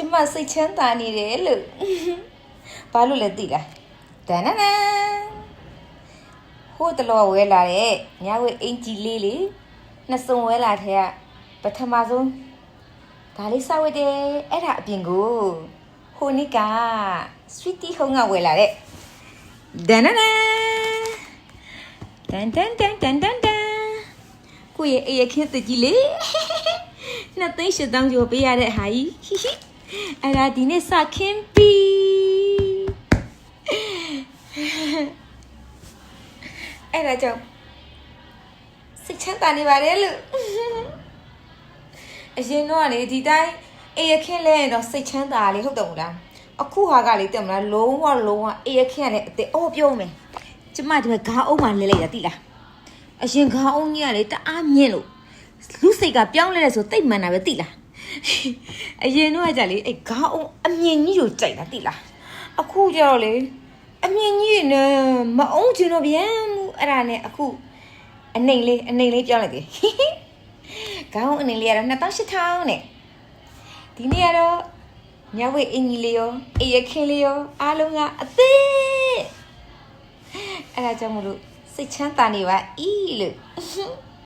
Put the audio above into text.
ကျမစိတ်ချမ်းသာနေတယ်လို့ဘာလို့လဲသိလားတန်နနန်ဟိုတလောဝဲလာတဲ့ညဝဲအင်ကြီးလေးလေနှစ်စုံဝဲလာတဲ့ကပထမဆုံးဒါလေးစဝဲတယ်အဲ့ဒါအပြင်ကိုဟိုနိက sweetie ဟုံးကဝဲလာတဲ့ဒန်နနန်တန်တန်တန်တန်တန်တန်ကိုရဲ့အေးရခင်းတကြီးလေနှစ်သိန်းရှစ်တောင်းကျော်ပေးရတဲ့ဟာကြီးဟိဟိ အဲ့ဒါဒီနေ့စခင်းပြီအဲ့ဒါကြောင့်စိတ်ချမ်းသာနေပါတယ်လို့အရင်တော့ကနေဒီတိုင်းအေးရခင်းလဲရင်တော့စိတ်ချမ်းသာလေဟုတ်တယ်မို့လားအခုဟာကလေတက်မလားလုံးဝလုံးဝအေးရခင်းရတဲ့အစ်အော်ပြောမယ်ကျမဒီမှာဂါအုံးမှလဲလိုက်တာတိလားအရင်ဂါအုံးကြီးကလေတအားမြင့်လို့လူစိတ်ကပြောင်းလဲတယ်ဆိုတိတ်မှန်တာပဲတိလား အရင်တော့ကကြလေအဲ့ခေါင်းအောင်အမြင်ကြီးကိုကြိုက်တာတိလားအခုကျတော့လေအမြင်ကြီးနဲ့မအောင်ချင်တော့ဗျမ်းမူအဲ့ဒါနဲ့အခုအနေလေးအနေလေးပြောင်းလိုက်တယ်ခေါင်းအနေလေးကတော့2800နဲ့ဒီနေ့ကတော့ညဝေအင်ကြီးလေးရောအေးရခင်းလေးရောအားလုံးကအသေးအဲ့ဒါကြောင့်မလို့စိတ်ချမ်းသာနေပါဤလို့